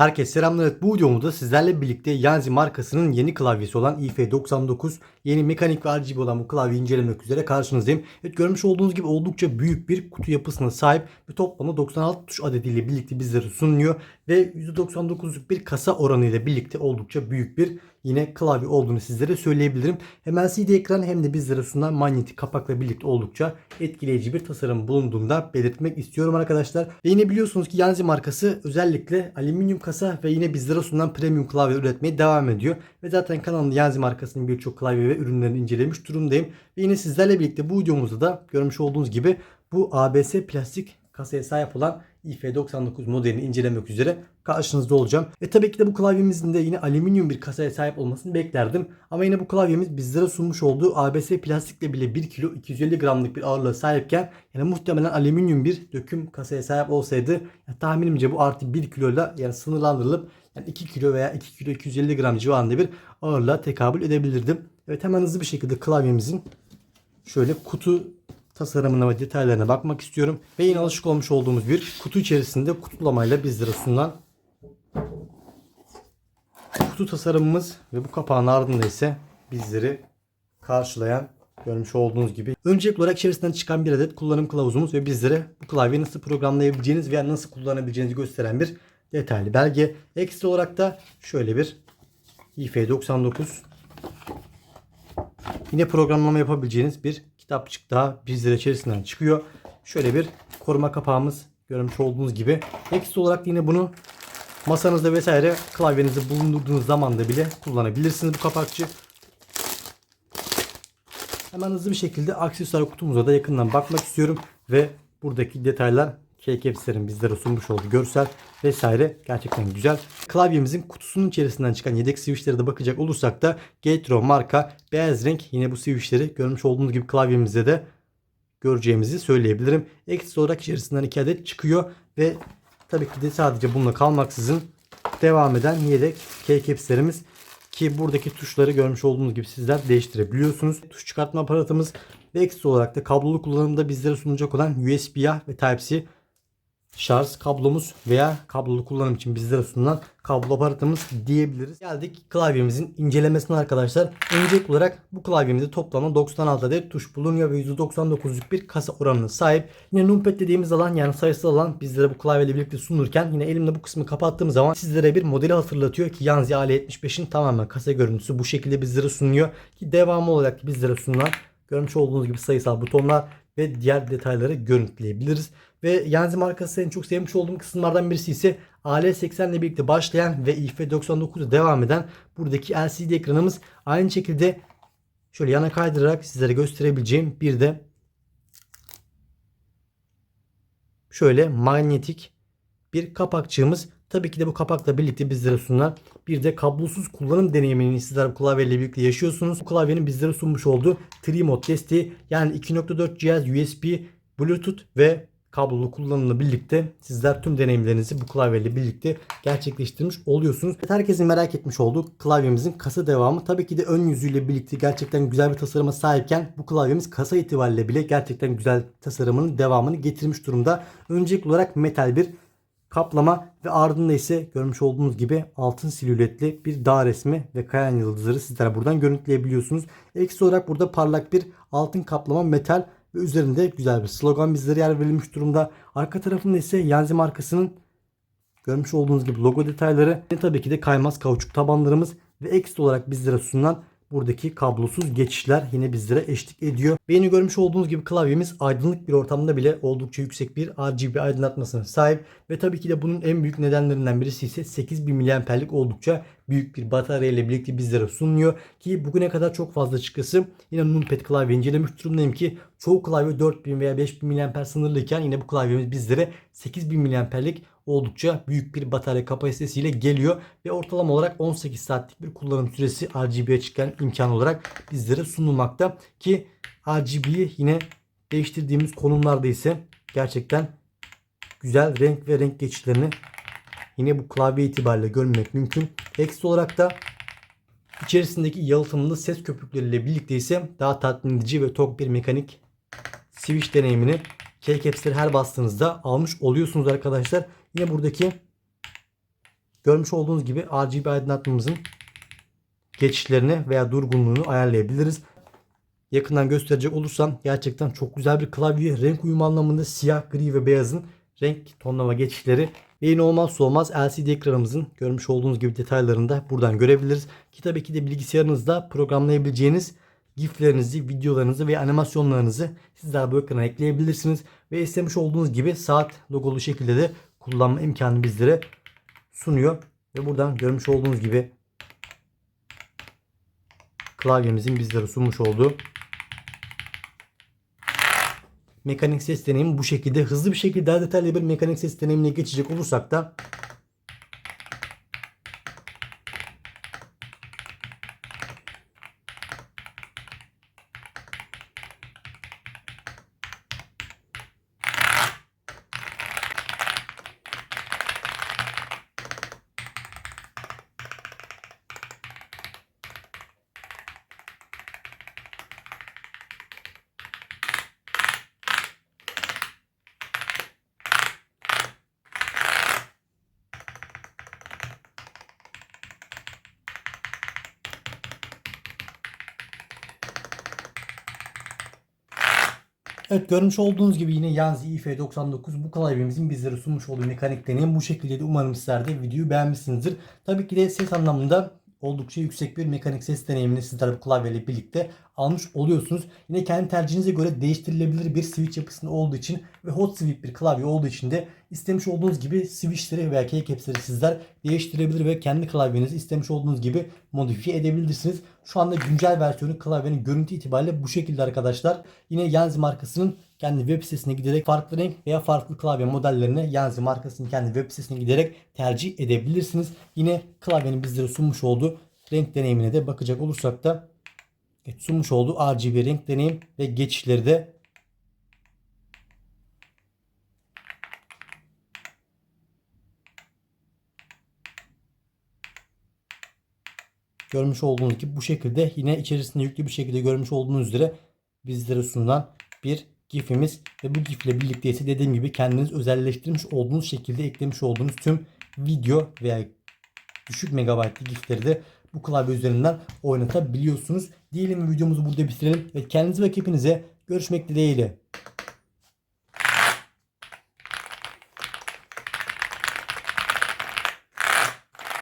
Herkese selamlar. Evet, bu videomuzda sizlerle birlikte Yanzi markasının yeni klavyesi olan IF99 yeni mekanik ve RGB olan bu klavyeyi incelemek üzere karşınızdayım. Evet görmüş olduğunuz gibi oldukça büyük bir kutu yapısına sahip ve toplamda 96 tuş adediyle birlikte bizlere sunuluyor ve %99'luk bir kasa oranı ile birlikte oldukça büyük bir yine klavye olduğunu sizlere söyleyebilirim. Hem LCD ekran hem de bizlere sunulan manyetik kapakla birlikte oldukça etkileyici bir tasarım bulunduğunda belirtmek istiyorum arkadaşlar. Ve yine biliyorsunuz ki Yanzi markası özellikle alüminyum kasa ve yine bizlere sunulan premium klavye üretmeye devam ediyor. Ve zaten kanalımda Yanzi markasının birçok klavye ve ürünlerini incelemiş durumdayım. Ve yine sizlerle birlikte bu videomuzda da görmüş olduğunuz gibi bu ABS plastik kasaya sahip olan IF99 modelini incelemek üzere karşınızda olacağım. Ve tabii ki de bu klavyemizin de yine alüminyum bir kasaya sahip olmasını beklerdim. Ama yine bu klavyemiz bizlere sunmuş olduğu ABS plastikle bile 1 kilo 250 gramlık bir ağırlığa sahipken yani muhtemelen alüminyum bir döküm kasaya sahip olsaydı yani tahminimce bu artı 1 kiloyla yani sınırlandırılıp yani 2 kilo veya 2 kilo 250 gram civarında bir ağırlığa tekabül edebilirdim. Evet hemen hızlı bir şekilde klavyemizin şöyle kutu tasarımına ve detaylarına bakmak istiyorum. Ve yine alışık olmuş olduğumuz bir kutu içerisinde kutulamayla bizlere sunulan kutu tasarımımız ve bu kapağın ardında ise bizleri karşılayan görmüş olduğunuz gibi. Öncelikli olarak içerisinden çıkan bir adet kullanım kılavuzumuz ve bizlere bu klavyeyi nasıl programlayabileceğiniz veya nasıl kullanabileceğinizi gösteren bir detaylı belge. Ekstra olarak da şöyle bir IF99 yine programlama yapabileceğiniz bir kitapçık daha bizlere içerisinden çıkıyor. Şöyle bir koruma kapağımız görmüş olduğunuz gibi. Ekstra olarak yine bunu masanızda vesaire klavyenizi bulundurduğunuz zaman da bile kullanabilirsiniz bu kapakçı. Hemen hızlı bir şekilde aksesuar kutumuza da yakından bakmak istiyorum ve buradaki detaylar Keycaps'lerin bizlere sunmuş olduğu görsel vesaire gerçekten güzel. Klavyemizin kutusunun içerisinden çıkan yedek switchlere de bakacak olursak da Gatro marka beyaz renk yine bu switchleri görmüş olduğunuz gibi klavyemizde de göreceğimizi söyleyebilirim. Ekstra olarak içerisinden iki adet çıkıyor ve tabii ki de sadece bununla kalmaksızın devam eden yedek Keycaps'lerimiz ki buradaki tuşları görmüş olduğunuz gibi sizler değiştirebiliyorsunuz. Tuş çıkartma aparatımız ve ekstra olarak da kablolu kullanımda bizlere sunacak olan USB-A ve Type-C şarj kablomuz veya kablolu kullanım için bizlere sunulan kablo aparatımız diyebiliriz. Geldik klavyemizin incelemesine arkadaşlar. Öncelikli olarak bu klavyemizde toplamda 96 adet tuş bulunuyor ve %99'luk bir kasa oranına sahip. Yine numpad dediğimiz alan yani sayısal alan bizlere bu klavyeyle birlikte sunulurken yine elimde bu kısmı kapattığım zaman sizlere bir modeli hatırlatıyor ki Yanzi AL75'in tamamen kasa görüntüsü bu şekilde bizlere sunuyor. Ki devamı olarak bizlere sunulan görmüş olduğunuz gibi sayısal butonlar ve diğer detayları görüntüleyebiliriz. Ve Yanzi markası en çok sevmiş olduğum kısımlardan birisi ise AL80 ile birlikte başlayan ve IF99'da devam eden buradaki LCD ekranımız aynı şekilde şöyle yana kaydırarak sizlere gösterebileceğim bir de şöyle manyetik bir kapakçığımız Tabii ki de bu kapakla birlikte bizlere sunulan bir de kablosuz kullanım deneyimini sizler bu klavyeyle birlikte yaşıyorsunuz. Bu klavyenin bizlere sunmuş olduğu 3 mod desteği yani 2.4 cihaz USB, Bluetooth ve kablolu kullanımla birlikte sizler tüm deneyimlerinizi bu klavyeyle birlikte gerçekleştirmiş oluyorsunuz. Herkesin merak etmiş olduğu klavyemizin kasa devamı tabii ki de ön yüzüyle birlikte gerçekten güzel bir tasarıma sahipken bu klavyemiz kasa itibariyle bile gerçekten güzel tasarımının devamını getirmiş durumda. Öncelikli olarak metal bir kaplama ve ardında ise görmüş olduğunuz gibi altın silüetli bir dağ resmi ve kayan yıldızları sizler buradan görüntüleyebiliyorsunuz. Ekstra olarak burada parlak bir altın kaplama metal ve üzerinde güzel bir slogan bizlere yer verilmiş durumda. Arka tarafında ise Yanzi markasının görmüş olduğunuz gibi logo detayları ve tabii ki de kaymaz kauçuk tabanlarımız ve ekstra olarak bizlere sunulan buradaki kablosuz geçişler yine bizlere eşlik ediyor. Ve görmüş olduğunuz gibi klavyemiz aydınlık bir ortamda bile oldukça yüksek bir RGB aydınlatmasına sahip. Ve tabii ki de bunun en büyük nedenlerinden birisi ise 8000 mAh'lik oldukça büyük bir batarya ile birlikte bizlere sunuluyor. Ki bugüne kadar çok fazla çıkısı yine numpad klavye incelemiş durumdayım ki çoğu klavye 4000 veya 5000 mAh sınırlıyken yine bu klavyemiz bizlere 8000 mAh'lik oldukça büyük bir batarya kapasitesiyle geliyor ve ortalama olarak 18 saatlik bir kullanım süresi RGB'ye çıkan imkan olarak bizlere sunulmakta ki RGB'yi yine değiştirdiğimiz konumlarda ise gerçekten güzel renk ve renk geçişlerini yine bu klavye itibariyle görmek mümkün. Ekstra olarak da içerisindeki yalıtımlı ses köpükleriyle birlikte ise daha tatmin edici ve tok bir mekanik switch deneyimini Keycaps'leri her bastığınızda almış oluyorsunuz arkadaşlar. Yine buradaki görmüş olduğunuz gibi RGB aydınlatmamızın geçişlerini veya durgunluğunu ayarlayabiliriz. Yakından gösterecek olursam gerçekten çok güzel bir klavye. Renk uyumu anlamında siyah, gri ve beyazın renk tonlama geçişleri ve yine olmazsa olmaz LCD ekranımızın görmüş olduğunuz gibi detaylarını da buradan görebiliriz. Ki tabii ki de bilgisayarınızda programlayabileceğiniz giflerinizi, videolarınızı ve animasyonlarınızı sizler bu ekrana ekleyebilirsiniz. Ve istemiş olduğunuz gibi saat logolu şekilde de kullanma imkanı bizlere sunuyor. Ve buradan görmüş olduğunuz gibi klavyemizin bizlere sunmuş olduğu mekanik ses deneyimi bu şekilde. Hızlı bir şekilde daha detaylı bir mekanik ses deneyimine geçecek olursak da Evet görmüş olduğunuz gibi yine Yanzi IF99 bu klavyemizin bizlere sunmuş olduğu mekanik deneyim bu şekilde de umarım sizler de videoyu beğenmişsinizdir. Tabii ki de ses anlamında oldukça yüksek bir mekanik ses deneyimini sizler bu klavyeyle birlikte almış oluyorsunuz. Yine kendi tercihinize göre değiştirilebilir bir switch yapısında olduğu için ve hot sweep bir klavye olduğu için de istemiş olduğunuz gibi switchleri veya keycaps'leri sizler değiştirebilir ve kendi klavyenizi istemiş olduğunuz gibi modifiye edebilirsiniz. Şu anda güncel versiyonu klavyenin görüntü itibariyle bu şekilde arkadaşlar. Yine Yanzi markasının kendi web sitesine giderek farklı renk veya farklı klavye modellerine Yanzi markasının kendi web sitesine giderek tercih edebilirsiniz. Yine klavyenin bizlere sunmuş olduğu renk deneyimine de bakacak olursak da sunmuş olduğu RGB renk deneyim ve geçişleri de görmüş olduğunuz gibi bu şekilde yine içerisinde yüklü bir şekilde görmüş olduğunuz üzere bizlere sunulan bir gifimiz ve bu gifle birlikte ise dediğim gibi kendiniz özelleştirmiş olduğunuz şekilde eklemiş olduğunuz tüm video veya düşük megabaytlı gifleri de bu klavye üzerinden oynatabiliyorsunuz. Diyelim videomuzu burada bitirelim ve kendinize ve hepinize görüşmek dileğiyle.